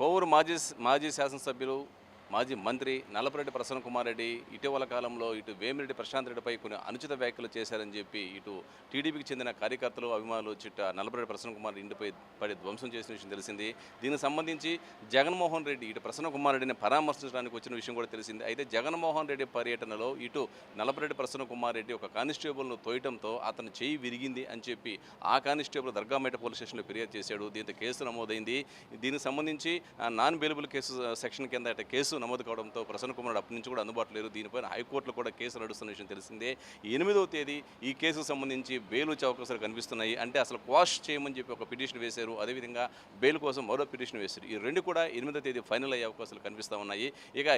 కోవూరు మాజీ మాజీ శాసనసభ్యులు మాజీ మంత్రి నల్లపరెడ్డి ప్రసన్న కుమార్ రెడ్డి ఇటీవల కాలంలో ఇటు వేమిరెడ్డి ప్రశాంత్ రెడ్డిపై కొన్ని అనుచిత వ్యాఖ్యలు చేశారని చెప్పి ఇటు టీడీపీకి చెందిన కార్యకర్తలు అభిమానులు చిట్ట నల్లపరెడ్డి ప్రసన్న కుమార్ ఇంటిపై పడి ధ్వంసం చేసిన విషయం తెలిసింది. దీనికి సంబంధించి జగన్మోహన్ రెడ్డి ఇటు ప్రసన్న కుమార్ రెడ్డిని పరామర్శించడానికి వచ్చిన విషయం కూడా తెలిసింది. అయితే జగన్మోహన్ రెడ్డి పర్యటనలో ఇటు నల్లపరెడ్డి ప్రసన్న కుమార్ రెడ్డి ఒక కానిస్టేబుల్ను తోయటంతో అతను చేయి విరిగింది అని చెప్పి ఆ కానిస్టేబుల్ దర్గామేట పోలీస్ స్టేషన్లో ఫిర్యాదు చేశాడు. దీంతో కేసు నమోదైంది. దీనికి సంబంధించి నాన్ బెయిలబుల్ కేసు సెక్షన్ కింద కేసు నమోదు కావడంతో ప్రసన్న కుమార్ అప్పటి నుంచి కూడా అందుబాటులో లేరు. దీనిపైన హైకోర్టులో కూడా కేసు నడుస్తున్న విషయం తెలిసిందే. ఎనిమిదవ తేదీ ఈ కేసుకు సంబంధించి బెయిల్ వచ్చే అవకాశాలు కనిపిస్తున్నాయి. అంటే అసలు క్వాష్ చేయమని చెప్పి ఒక పిటిషన్ వేశారు. అదేవిధంగా బెయిల్ కోసం మరో పిటిషన్ వేశారు. ఈ రెండు కూడా ఎనిమిదో తేదీ ఫైనల్ అయ్యే అవకాశాలు కనిపిస్తూ ఉన్నాయి. ఇక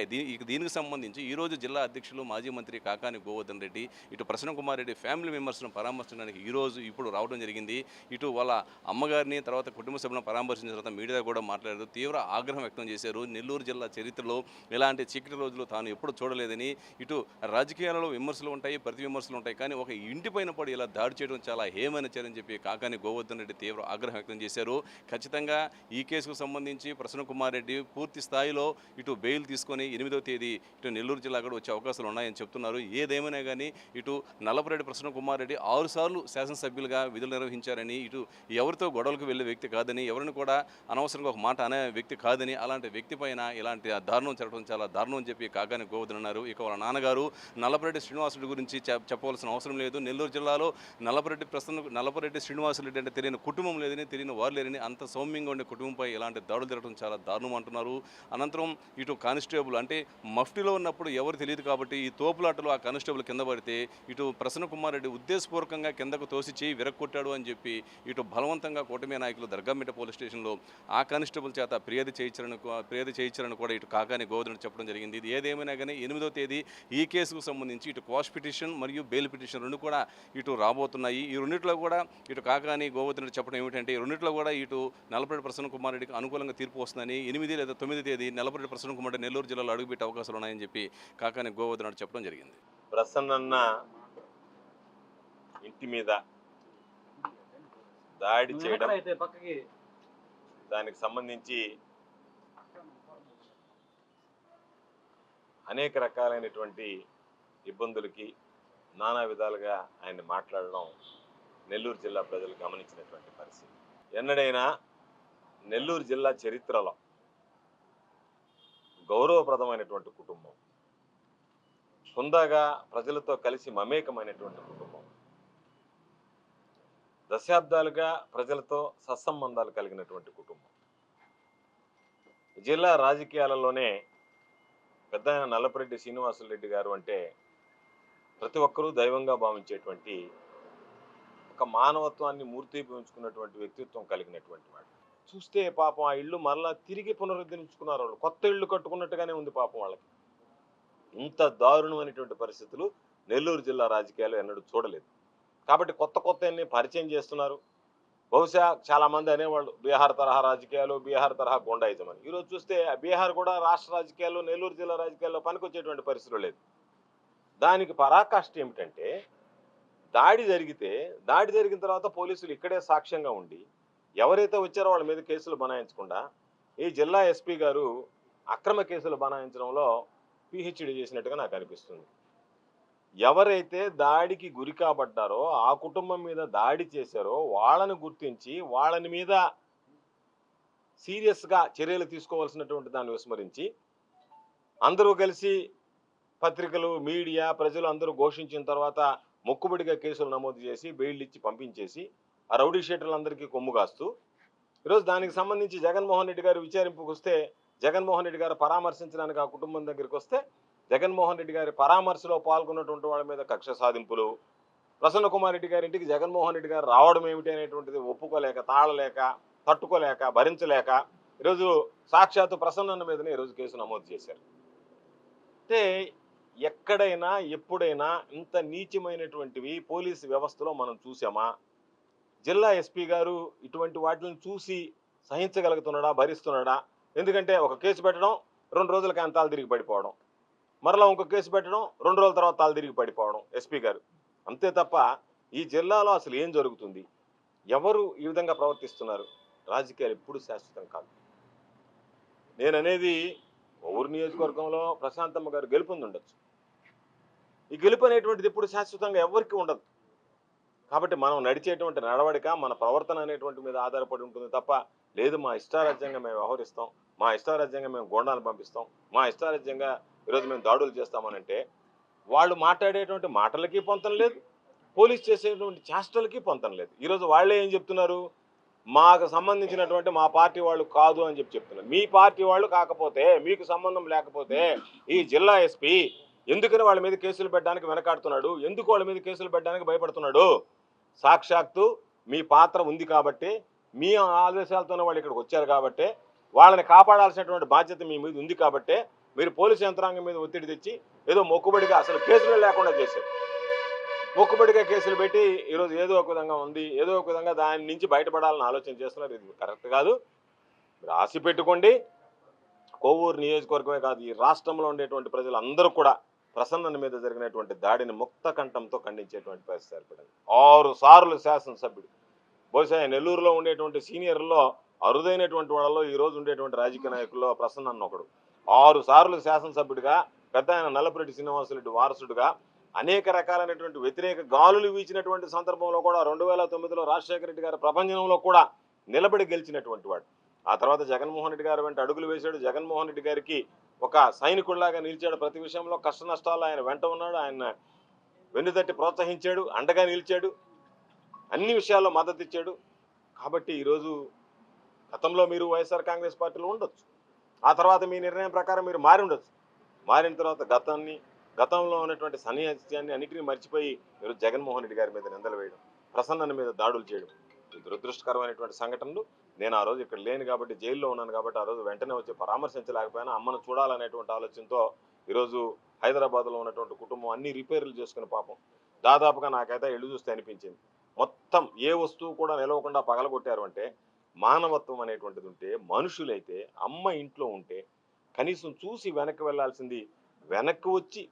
దీనికి సంబంధించి ఈరోజు జిల్లా అధ్యక్షులు మాజీ మంత్రి కాకాని గోవర్ధన్ రెడ్డి ఇటు ప్రసన్న కుమార్ రెడ్డి ఫ్యామిలీ మెంబర్స్ను పరామర్శించడానికి ఈరోజు ఇప్పుడు రావడం జరిగింది. ఇటు వాళ్ళ అమ్మగారిని తర్వాత కుటుంబ సభ్యులను పరామర్శించిన తర్వాత మీడియా కూడా మాట్లాడారు. తీవ్ర ఆగ్రహం వ్యక్తం చేశారు. నెల్లూరు జిల్లా చరిత్రలో ఇలాంటి చీకటి రోజులు తాను ఎప్పుడు చూడలేదని ఇటు రాజకీయాలలో విమర్శలు ఉంటాయి ప్రతి విమర్శలు ఉంటాయి. కానీ ఒక ఇంటిపైన పడి ఇలా దాడి చేయడం చాలా హేమైన చర్యని చెప్పి కాకాని గోవర్ధన్ రెడ్డి తీవ్ర ఆగ్రహం వ్యక్తం చేశారు. ఖచ్చితంగా ఈ కేసుకు సంబంధించి ప్రసన్న కుమార్ రెడ్డి పూర్తి స్థాయిలో ఇటు బెయిల్ తీసుకొని ఎనిమిదవ తేదీ ఇటు నెల్లూరు జిల్లా కూడా వచ్చే అవకాశాలు ఉన్నాయని చెప్తున్నారు. ఏదేమైనా కానీ ఇటు నల్లపురెడ్డి ప్రసన్న కుమార్ రెడ్డి ఆరు సార్లు శాసనసభ్యులుగా విధులు నిర్వహించారని ఇటు ఎవరితో గొడవలకు వెళ్ళే వ్యక్తి కాదని ఎవరిని కూడా అనవసరంగా ఒక మాట అనే వ్యక్తి కాదని అలాంటి వ్యక్తి పైన ఇలాంటి దారుణం జరగడం చాలా దారుణం అని చెప్పి కాకాని గోవర్ధన్ అన్నారు. ఇక వాళ్ళ నాన్నగారు నల్లపరెడ్డి శ్రీనివాసుడి గురించి చెప్పవలసిన అవసరం లేదు. నెల్లూరు జిల్లాలో నల్లపరెడ్డి ప్రసన్న నల్లపరెడ్డి శ్రీనివాసులు అంటే తెలియని కుటుంబం లేదని తెలియని వారు లేరని అంత సౌమ్యంగా ఉండే కుటుంబంపై ఇలాంటి దాడులు జరగడం చాలా దారుణం అంటున్నారు. అనంతరం ఇటు కానిస్టేబుల్ అంటే మఫ్టీలో ఉన్నప్పుడు ఎవరు తెలియదు కాబట్టి ఈ తోపులాటలో ఆ కానిస్టేబుల్ కింద పడితే ఇటు ప్రసన్న కుమార్ రెడ్డి ఉద్దేశపూర్వకంగా కిందకు తోసి చేయి విరక్కొట్టాడు అని చెప్పి ఇటు బలవంతంగా కూటమి నాయకులు దర్గామిట పోలీస్ స్టేషన్లో ఆ కానిస్టేబుల్ చేత ఫిర్యాదు చేయించారని ఫిర్యాదు చేయించారని కూడా ఇటు కాకాని గోవర్ధన్ చెప్పడం జరిగింది. ఇది ఏదేమైనా కానీ ఎనిమిదో తేదీ ఈ కేసుకు సంబంధించి ఇటు క్వాష్ పిటిషన్ మరియు బెయిల్ పిటిషన్ రెండు కూడా ఇటు రాబోతున్నాయి. ఈ రెండిట్లో కూడా ఇటు కాకాని గోవర్ధన్ చెప్పడం ఏమిటంటే ఈ రెండిట్లో కూడా ఇటు నలపరెడ్డి ప్రసన్న కుమార్ రెడ్డికి అనుకూలంగా తీర్పు వస్తుందని ఎనిమిది లేదా తొమ్మిది తేదీ నలపరెడ్డి ప్రసన్న కుమార్ రెడ్డి నెల్లూరు జిల్లాలో అడుగుపెట్టే అవకాశాలు ఉన్నాయని చెప్పి కాకాని గోవర్ధన్ చెప్పడం జరిగింది. ప్రసన్నన్న ఇంటి మీద దాడి చేయడం దానికి సంబంధించి అనేక రకాలైనటువంటి ఇబ్బందులకి నానా విధాలుగా ఆయన మాట్లాడడం నెల్లూరు జిల్లా ప్రజలు గమనించినటువంటి పరిస్థితి. ఎన్నడైనా నెల్లూరు జిల్లా చరిత్రలో గౌరవప్రదమైనటువంటి కుటుంబం హుందాగా ప్రజలతో కలిసి మమేకమైనటువంటి కుటుంబం దశాబ్దాలుగా ప్రజలతో సత్సంబంధాలు కలిగినటువంటి కుటుంబం. జిల్లా రాజకీయాలలోనే పెద్ద నల్లపరెడ్డి శ్రీనివాసరెడ్డి గారు అంటే ప్రతి ఒక్కరూ దైవంగా భావించేటువంటి ఒక మానవత్వాన్ని మూర్తిభవించుకున్నటువంటి వ్యక్తిత్వం కలిగినటువంటి వాడు. చూస్తే పాపం ఆ ఇల్లు మరలా తిరిగి పునరుద్ధరించుకున్నారు వాళ్ళు. కొత్త ఇల్లు కట్టుకున్నట్టుగానే ఉంది పాపం వాళ్ళకి. ఇంత దారుణమైనటువంటి పరిస్థితులు నెల్లూరు జిల్లా రాజకీయాలు ఎన్నడూ చూడలేదు. కాబట్టి కొత్త కొత్త పరిచయం చేస్తున్నారు. బహుశా చాలా మంది అనేవాళ్ళు బీహార్ తరహా రాజకీయాలు బీహార్ తరహా గుండాయిజం అని ఈరోజు చూస్తే బీహార్ కూడా రాష్ట్ర రాజకీయాల్లో నెల్లూరు జిల్లా రాజకీయాల్లో పనికొచ్చేటువంటి పరిస్థితులు లేదు. దానికి పరాకాష్ఠ ఏమిటంటే దాడి జరిగితే దాడి జరిగిన తర్వాత పోలీసులు ఇక్కడే సాక్ష్యంగా ఉండి ఎవరైతే వచ్చారో వాళ్ళ మీద కేసులు బనాయించకుండా ఈ జిల్లా ఎస్పీ గారు అక్రమ కేసులు బనాయించడంలో పిహెచ్డి చేసినట్టుగా నాకు అనిపిస్తుంది. ఎవరైతే దాడికి గురి కాబడ్డారో ఆ కుటుంబం మీద దాడి చేశారో వాళ్ళని గుర్తించి వాళ్ళని మీద సీరియస్గా చర్యలు తీసుకోవాల్సినటువంటి దాన్ని విస్మరించి అందరూ కలిసి పత్రికలు మీడియా ప్రజలు అందరూ ఘోషించిన తర్వాత మొక్కుబడిగా కేసులు నమోదు చేసి బెయిల్ ఇచ్చి పంపించేసి ఆ రౌడీ షీటర్లందరికీ కొమ్ము కాస్తూ ఈరోజు దానికి సంబంధించి జగన్మోహన్ రెడ్డి గారు విచారింపుకు వస్తే జగన్మోహన్ రెడ్డి గారు పరామర్శించడానికి ఆ కుటుంబం దగ్గరికి వస్తే జగన్మోహన్ రెడ్డి గారి పరామర్శలో పాల్గొన్నటువంటి వాళ్ళ మీద కక్ష సాధింపులు ప్రసన్న కుమార్ రెడ్డి గారి ఇంటికి జగన్మోహన్ రెడ్డి గారు రావడం ఏమిటి అనేటువంటిది ఒప్పుకోలేక తాళలేక తట్టుకోలేక భరించలేక ఈరోజు సాక్షాత్తు ప్రసన్న మీదనే ఈరోజు కేసు నమోదు చేశారు. అంటే ఎక్కడైనా ఎప్పుడైనా ఇంత నీచమైనటువంటివి పోలీసు వ్యవస్థలో మనం చూసామా జిల్లా ఎస్పీ గారు ఇటువంటి వాటిని చూసి సహించగలుగుతున్నాడా భరిస్తున్నాడా? ఎందుకంటే ఒక కేసు పెట్టడం రెండు రోజులకి ఆయన తిరిగి పడిపోవడం. మరలా ఇంకో కేసు పెట్టడం రెండు రోజుల తర్వాత తల తిరిగి పడిపోవడం ఎస్పీ గారు. అంతే తప్ప ఈ జిల్లాలో అసలు ఏం జరుగుతుంది? ఎవరు ఈ విధంగా ప్రవర్తిస్తున్నారు? రాజకీయాలు ఎప్పుడు శాశ్వతం కాదు. నేను అనేది ఊరు నియోజకవర్గంలో ప్రశాంతమ్మ గారు గెలుపొంది ఉండొచ్చు ఈ గెలుపు అనేటువంటిది ఎప్పుడు శాశ్వతంగా ఎవరికి ఉండదు. కాబట్టి మనం నడిచేటువంటి నడవడిక మన ప్రవర్తన అనేటువంటి మీద ఆధారపడి ఉంటుంది తప్ప లేదు మా ఇష్టారాజ్యంగా మేము వ్యవహరిస్తాం మా ఇష్టారాజ్యంగా మేము గోండాలు పంపిస్తాం మా ఇష్టారాజ్యంగా ఈరోజు మేము దాడులు చేస్తామనంటే వాళ్ళు మాట్లాడేటువంటి మాటలకి పొంతం లేదు పోలీస్ చేసేటువంటి చేష్టలకి పొంతం లేదు. ఈరోజు వాళ్ళే ఏం చెప్తున్నారు? మాకు సంబంధించినటువంటి మా పార్టీ వాళ్ళు కాదు అని చెప్పి చెప్తున్నారు. మీ పార్టీ వాళ్ళు కాకపోతే మీకు సంబంధం లేకపోతే ఈ జిల్లా ఎస్పీ ఎందుకని వాళ్ళ మీద కేసులు పెట్టడానికి వెనకాడుతున్నాడు? ఎందుకు వాళ్ళ మీద కేసులు పెట్టడానికి భయపడుతున్నాడు? సాక్షాత్తు మీ పాత్ర ఉంది కాబట్టి మీ ఆదేశాలతోనే వాళ్ళు ఇక్కడికి వచ్చారు కాబట్టి వాళ్ళని కాపాడాల్సినటువంటి బాధ్యత మీ మీద ఉంది కాబట్టి మీరు పోలీసు యంత్రాంగం మీద ఒత్తిడి తెచ్చి ఏదో మొక్కుబడిగా అసలు కేసులు లేకుండా చేశారు. మొక్కుబడిగా కేసులు పెట్టి ఈరోజు ఏదో ఒక విధంగా ఉంది ఏదో ఒక విధంగా దాని నుంచి బయటపడాలని ఆలోచన చేస్తున్నారు. ఇది కరెక్ట్ కాదు. రాసి పెట్టుకోండి. కోవూరు నియోజకవర్గమే కాదు ఈ రాష్ట్రంలో ఉండేటువంటి ప్రజలందరూ కూడా ప్రసన్నన మీద జరిగినటువంటి దాడిని ముక్త కంఠంతో ఖండించేటువంటి పరిస్థితి ఏర్పడింది. ఆరు సార్లు శాసనసభ్యుడు. బహుశా నెల్లూరులో ఉండేటువంటి సీనియర్లో అరుదైనటువంటి వాళ్ళలో ఈ రోజు ఉండేటువంటి రాజకీయ నాయకుల్లో ప్రసన్న ఒకడు. ఆరు సార్లు శాసనసభ్యుడిగా పెద్ద ఆయన నల్లపురెడ్డి శ్రీనివాసరెడ్డి వారసుడుగా అనేక రకాలైనటువంటి వ్యతిరేక గాలులు వీచినటువంటి సందర్భంలో కూడా రెండు వేల తొమ్మిదిలో రాజశేఖర రెడ్డి గారి ప్రపంచంలో కూడా నిలబడి గెలిచినటువంటి వాడు. ఆ తర్వాత జగన్మోహన్ రెడ్డి గారు వెంట అడుగులు వేశాడు. జగన్మోహన్ రెడ్డి గారికి ఒక సైనికుడిలాగా నిలిచాడు. ప్రతి విషయంలో కష్ట నష్టాలు ఆయన వెంట ఉన్నాడు. ఆయన వెన్నుతట్టి ప్రోత్సహించాడు. అండగా నిలిచాడు. అన్ని విషయాల్లో మద్దతు ఇచ్చాడు. కాబట్టి ఈరోజు గతంలో మీరు వైఎస్ఆర్ కాంగ్రెస్ పార్టీలో ఉండొచ్చు. ఆ తర్వాత మీ నిర్ణయం ప్రకారం మీరు మారి ఉండొచ్చు. మారిన తర్వాత గతాన్ని గతంలో ఉన్నటువంటి సన్యాసాన్ని అన్నిటినీ మర్చిపోయి మీరు జగన్మోహన్ రెడ్డి గారి మీద నిందలు వేయడం ప్రసన్నన మీద దాడులు చేయడం దురదృష్టకరమైనటువంటి సంఘటనలు నేను ఆ రోజు ఇక్కడ లేను కాబట్టి జైల్లో ఉన్నాను కాబట్టి ఆ రోజు వెంటనే వచ్చి పరామర్శించలేకపోయినా. అమ్మను చూడాలనేటువంటి ఆలోచనతో ఈరోజు హైదరాబాద్లో ఉన్నటువంటి కుటుంబం అన్ని రిపేర్లు చేసుకుని పాపం. దాదాపుగా నాకైతే ఇల్లు చూస్తే అనిపించింది. మొత్తం ఏ వస్తువు కూడా నిలవకుండా పగలగొట్టారు అంటే మానవత్వం అనేటువంటిది ఉంటే మనుషులైతే అమ్మ ఇంట్లో ఉంటే కనీసం చూసి వెనక్కి వెళ్ళాల్సింది వెనక్కి వచ్చి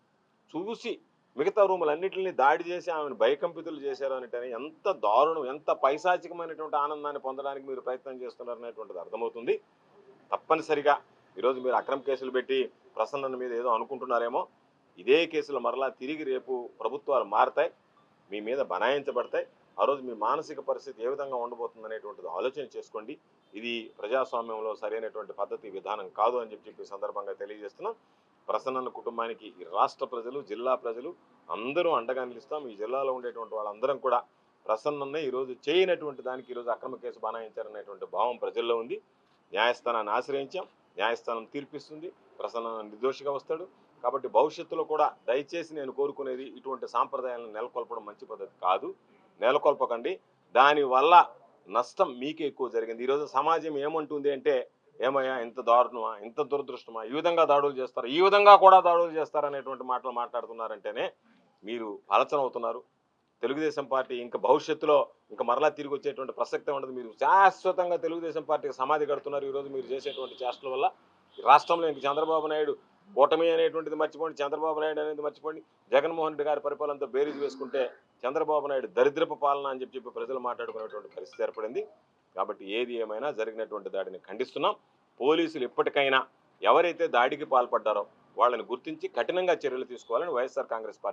చూసి మిగతా రూములన్నింటినీ దాడి చేసి ఆమెను భయకంపితులు చేశారు అనేటని ఎంత దారుణం ఎంత పైశాచికమైనటువంటి ఆనందాన్ని పొందడానికి మీరు ప్రయత్నం చేస్తున్నారు అనేటువంటిది అర్థమవుతుంది. తప్పనిసరిగా ఈరోజు మీరు అక్రమ కేసులు పెట్టి ప్రసన్నన మీద ఏదో అనుకుంటున్నారేమో ఇదే కేసులు మరలా తిరిగి రేపు ప్రభుత్వాలు మారతాయి మీ మీద బనాయించబడతాయి. ఆ రోజు మీ మానసిక పరిస్థితి ఏ విధంగా ఉండబోతుంది అనేటువంటిది ఆలోచన చేసుకోండి. ఇది ప్రజాస్వామ్యంలో సరైనటువంటి పద్ధతి విధానం కాదు అని చెప్పి చెప్పి సందర్భంగా తెలియజేస్తున్నాం. ప్రసన్న కుటుంబానికి ఈ రాష్ట్ర ప్రజలు జిల్లా ప్రజలు అందరూ అండగా నిలుస్తాం. ఈ జిల్లాలో ఉండేటువంటి వాళ్ళందరం కూడా ప్రసన్ననే ఈరోజు చేయనటువంటి దానికి ఈరోజు అక్రమ కేసు బనాయించారనేటువంటి భావం ప్రజల్లో ఉంది. న్యాయస్థానాన్ని ఆశ్రయించాం. న్యాయస్థానం తీర్పిస్తుంది. ప్రసన్న నిర్దోషిగా వస్తాడు. కాబట్టి భవిష్యత్తులో కూడా దయచేసి నేను కోరుకునేది ఇటువంటి సాంప్రదాయాలను నెలకొల్పడం మంచి పద్ధతి కాదు. నెలకొల్పకండి. దానివల్ల నష్టం మీకే ఎక్కువ జరిగింది. ఈరోజు సమాజం ఏమంటుంది అంటే ఏమయ్యా ఇంత దారుణమా ఇంత దురదృష్టమా ఈ విధంగా దాడులు చేస్తారు ఈ విధంగా కూడా దాడులు చేస్తారు అనేటువంటి మాటలు మాట్లాడుతున్నారంటేనే మీరు ఆలోచన అవుతున్నారు. తెలుగుదేశం పార్టీ ఇంకా భవిష్యత్తులో ఇంకా మరలా తిరిగి వచ్చేటువంటి ప్రసక్తి ఉండదు. మీరు శాశ్వతంగా తెలుగుదేశం పార్టీకి సమాధి కడుతున్నారు ఈరోజు మీరు చేసేటువంటి చేష్టల వల్ల. ఈ రాష్ట్రంలో ఇంక చంద్రబాబు నాయుడు కూటమి అనేటువంటిది మర్చిపోండి చంద్రబాబు నాయుడు అనేది మర్చిపోండి. జగన్మోహన్ రెడ్డి గారి పరిపాలనతో బేరీజ్ వేసుకుంటే చంద్రబాబు నాయుడు దరిద్రపు పాలన అని చెప్పి చెప్పి ప్రజలు మాట్లాడుకునేటువంటి పరిస్థితి ఏర్పడింది. కాబట్టి ఏది ఏమైనా జరిగినటువంటి దాడిని ఖండిస్తున్నాం. పోలీసులు ఇప్పటికైనా ఎవరైతే దాడికి పాల్పడ్డారో వాళ్ళని గుర్తించి కఠినంగా చర్యలు తీసుకోవాలని వైఎస్ఆర్ కాంగ్రెస్ పార్టీ